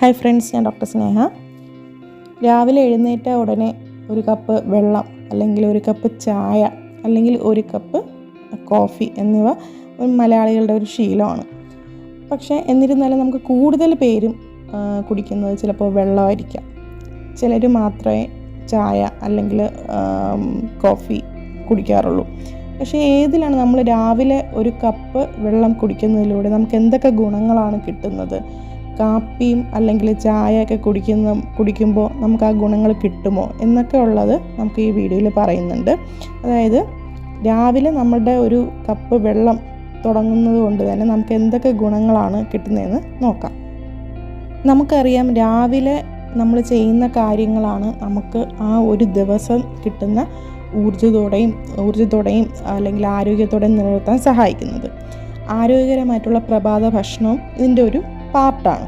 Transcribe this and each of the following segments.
Hi friends ഞാൻ doctor Sneha. രാവിലെ എഴുന്നേറ്റ ഉടനെ ഒരു കപ്പ് വെള്ളം അല്ലെങ്കിൽ ഒരു കപ്പ് ചായ അല്ലെങ്കിൽ ഒരു കപ്പ് കോഫി എന്നിവ മലയാളികളുടെ ഒരു ശീലമാണ്. പക്ഷേ എന്നിരുന്നാലും നമുക്ക് കൂടുതൽ പേരും കുടിക്കുന്നത് ചിലപ്പോൾ വെള്ളമായിരിക്കാം. ചിലർ മാത്രമേ ചായ അല്ലെങ്കിൽ കോഫി കുടിക്കാറുള്ളൂ. പക്ഷേ ഏതിലാണ് നമ്മൾ രാവിലെ ഒരു കപ്പ് വെള്ളം കുടിക്കുന്നതിലൂടെ നമുക്ക് എന്തൊക്കെ ഗുണങ്ങളാണ് കിട്ടുന്നത്? കാപ്പിയും അല്ലെങ്കിൽ ചായയൊക്കെ കുടിക്കുന്ന കുടിക്കുമ്പോൾ നമുക്ക് ആ ഗുണങ്ങൾ കിട്ടുമോ എന്നൊക്കെ ഉള്ളത് നമുക്ക് ഈ വീഡിയോയിൽ പറയുന്നുണ്ട്. അതായത് രാവിലെ നമ്മളുടെ ഒരു കപ്പ് വെള്ളം തുടങ്ങുന്നത് കൊണ്ട് തന്നെ നമുക്ക് എന്തൊക്കെ ഗുണങ്ങളാണ് കിട്ടുന്നതെന്ന് നോക്കാം. നമുക്കറിയാം രാവിലെ നമ്മൾ ചെയ്യുന്ന കാര്യങ്ങളാണ് നമുക്ക് ആ ഒരു ദിവസം കിട്ടുന്ന ഊർജത്തോടെയും ഊർജത്തോടെയും അല്ലെങ്കിൽ ആരോഗ്യത്തോടെയും നിലനിർത്താൻ സഹായിക്കുന്നത്. ആരോഗ്യകരമായിട്ടുള്ള പ്രഭാത ഭക്ഷണവും ഇതിന്റെ ഒരു പാർട്ടാണ്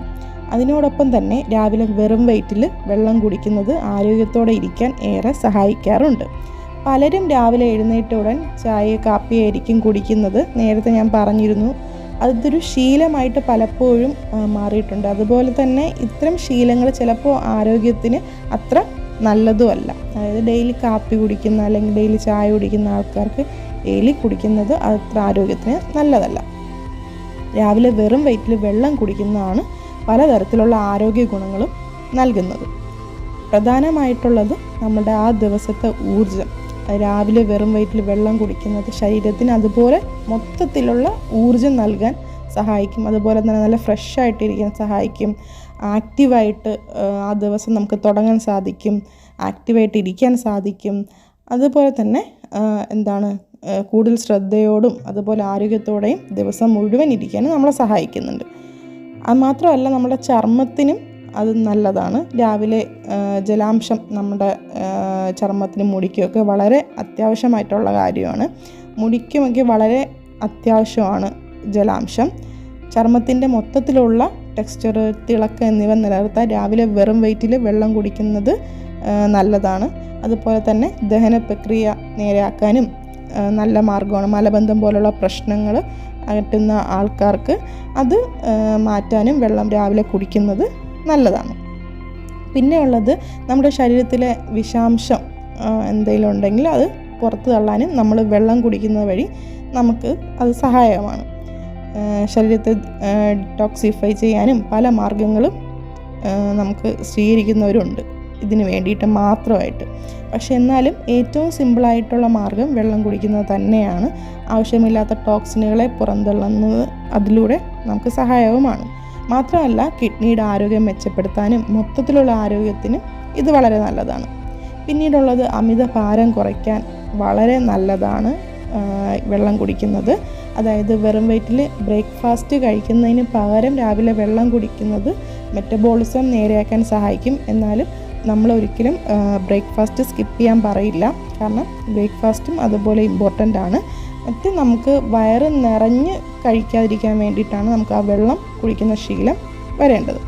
അതിനോടൊപ്പം തന്നെ രാവിലെ വെറും വയറ്റിൽ വെള്ളം കുടിക്കുന്നത് ആരോഗ്യത്തോടെ ഇരിക്കാൻ ഏറെ സഹായിക്കാറുണ്ട്. പലരും രാവിലെ എഴുന്നേറ്റ ഉടൻ ചായ കാപ്പിയായിരിക്കും കുടിക്കുന്നത് നേരത്തെ ഞാൻ പറഞ്ഞിരുന്നു. അതൊരു ശീലമായിട്ട് പലപ്പോഴും മാറിയിട്ടുണ്ട്. അതുപോലെ തന്നെ ഇത്തരം ശീലങ്ങൾ ചിലപ്പോൾ ആരോഗ്യത്തിന് അത്ര നല്ലതുമല്ല. അതായത് ഡെയിലി കാപ്പി കുടിക്കുന്ന അല്ലെങ്കിൽ ഡെയിലി ചായ കുടിക്കുന്ന ആൾക്കാർക്ക് ഡെയിലി കുടിക്കുന്നത് അത്ര ആരോഗ്യത്തിന് നല്ലതല്ല. രാവിലെ വെറും വയറ്റിൽ വെള്ളം കുടിക്കുന്നതാണ് പലതരത്തിലുള്ള ആരോഗ്യ ഗുണങ്ങളും നൽകുന്നത്. പ്രധാനമായിട്ടുള്ളത് നമ്മുടെ ആ ദിവസത്തെ ഊർജം രാവിലെ വെറും വയറ്റിൽ വെള്ളം കുടിക്കുന്നത് ശരീരത്തിന് അതുപോലെ മൊത്തത്തിലുള്ള ഊർജം നൽകാൻ സഹായിക്കും. അതുപോലെ തന്നെ നല്ല ഫ്രഷ് ആയിട്ടിരിക്കാൻ സഹായിക്കും. ആക്റ്റീവായിട്ട് ആ ദിവസം നമുക്ക് തുടങ്ങാൻ സാധിക്കും. ആക്റ്റീവായിട്ട് ഇരിക്കാൻ സാധിക്കും. അതുപോലെ തന്നെ എന്താണ് കൂടുതൽ ശ്രദ്ധയോടും അതുപോലെ ആരോഗ്യത്തോടെയും ദിവസം മുഴുവൻ ഇരിക്കാനും നമ്മളെ സഹായിക്കുന്നുണ്ട്. അത് മാത്രമല്ല നമ്മുടെ ചർമ്മത്തിനും അത് നല്ലതാണ്. രാവിലെ ജലാംശം നമ്മുടെ ചർമ്മത്തിന് മുടിക്കുമൊക്കെ വളരെ അത്യാവശ്യമായിട്ടുള്ള കാര്യമാണ്. മുടിക്കുമൊക്കെ വളരെ അത്യാവശ്യമാണ് ജലാംശം. ചർമ്മത്തിന്റെ മൊത്തത്തിലുള്ള ടെക്സ്ചർ തിളക്കം എന്നിവ നിലനിർത്താൻ രാവിലെ വെറും വെയിറ്റിൽ വെള്ളം കുടിക്കുന്നത് നല്ലതാണ്. അതുപോലെ തന്നെ ദഹന പ്രക്രിയ നേരെയാക്കാനും നല്ല മാർഗമാണ് മലബന്ധം പോലുള്ള പ്രശ്നങ്ങൾ അകറ്റുന്ന ആൾക്കാർക്ക് അത് മാറ്റാനും വെള്ളം രാവിലെ കുടിക്കുന്നത് നല്ലതാണ്. പിന്നെ ഉള്ളത് നമ്മുടെ ശരീരത്തിലെ വിഷാംശം എന്തെങ്കിലും ഉണ്ടെങ്കിൽ അത് പുറത്ത് തള്ളാനും നമ്മൾ വെള്ളം കുടിക്കുന്നത് വഴി നമുക്ക് അത് സഹായകമാണ്. ശരീരത്തെ ഡിറ്റോക്സിഫൈ ചെയ്യാനും പല മാർഗങ്ങളും നമുക്ക് സ്വീകരിക്കുന്നവരുണ്ട്. ഇതിന് വേണ്ടിയിട്ട് മാത്രമായിട്ട്. പക്ഷെ എന്നാലും ഏറ്റവും സിമ്പിളായിട്ടുള്ള മാർഗം വെള്ളം കുടിക്കുന്നത് തന്നെയാണ്. ആവശ്യമില്ലാത്ത ടോക്സിനുകളെ പുറന്തള്ളുന്നത് അതിലൂടെ നമുക്ക് സഹായവുമാണ്. മാത്രമല്ല കിഡ്നിയുടെ ആരോഗ്യം മെച്ചപ്പെടുത്താനും മൊത്തത്തിലുള്ള ആരോഗ്യത്തിനും ഇത് വളരെ നല്ലതാണ്. പിന്നീടുള്ളത് അമിത ഭാരം കുറയ്ക്കാൻ വളരെ നല്ലതാണ് വെള്ളം കുടിക്കുന്നത്. അതായത് വെറും വയറ്റിൽ ബ്രേക്ക്ഫാസ്റ്റ് കഴിക്കുന്നതിന് പകരം രാവിലെ വെള്ളം കുടിക്കുന്നത് മെറ്റബോളിസം നേരെയാക്കാൻ സഹായിക്കും. എന്നാലും നമ്മൾ ഒരിക്കലും ബ്രേക്ക്ഫാസ്റ്റ് സ്കിപ്പ് ചെയ്യാൻ പറയില്ല. കാരണം ബ്രേക്ക്ഫാസ്റ്റും അതുപോലെ ഇമ്പോർട്ടന്റ് ആണ്. മറ്റ് നമുക്ക് വയറ് നിറഞ്ഞ് കഴിക്കാതിരിക്കാൻ വേണ്ടിയിട്ടാണ് നമുക്ക് ആ വെള്ളം കുടിക്കുന്ന ശീലം വരേണ്ടത്.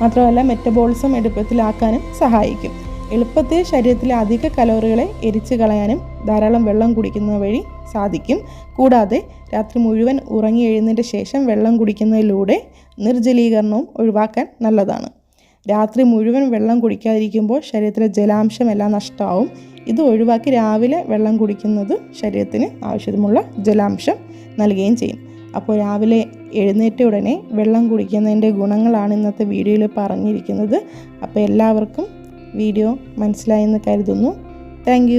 മാത്രമല്ല മെറ്റബോളിസം എളുപ്പത്തിലാക്കാനും സഹായിക്കും. എളുപ്പത്തിൽ ശരീരത്തിലെ അധിക കലോറികളെ എരിച്ചു കളയാനും ധാരാളം വെള്ളം കുടിക്കുന്ന വഴി സാധിക്കും. കൂടാതെ രാത്രി മുഴുവൻ ഉറങ്ങി എഴുന്നതിന്റെ ശേഷം വെള്ളം കുടിക്കുന്നതിലൂടെ നിർജലീകരണവും ഒഴിവാക്കാൻ നല്ലതാണ്. രാത്രി മുഴുവൻ വെള്ളം കുടിക്കാതിരിക്കുമ്പോൾ ശരീരത്തിലെ ജലാംശം എല്ലാം നഷ്ടമാവും. ഇത് ഒഴിവാക്കി രാവിലെ വെള്ളം കുടിക്കുന്നത് ശരീരത്തിന് ആവശ്യമുള്ള ജലാംശം നൽകുകയും ചെയ്യും. അപ്പോൾ രാവിലെ എഴുന്നേറ്റ ഉടനെ വെള്ളം കുടിക്കുന്നതിന്റെ ഗുണങ്ങളാണ് ഇന്നത്തെ വീഡിയോയിൽ പറഞ്ഞിരിക്കുന്നത്. അപ്പോൾ എല്ലാവർക്കും വീഡിയോ മനസ്സിലായെന്ന് കരുതുന്നു. താങ്ക്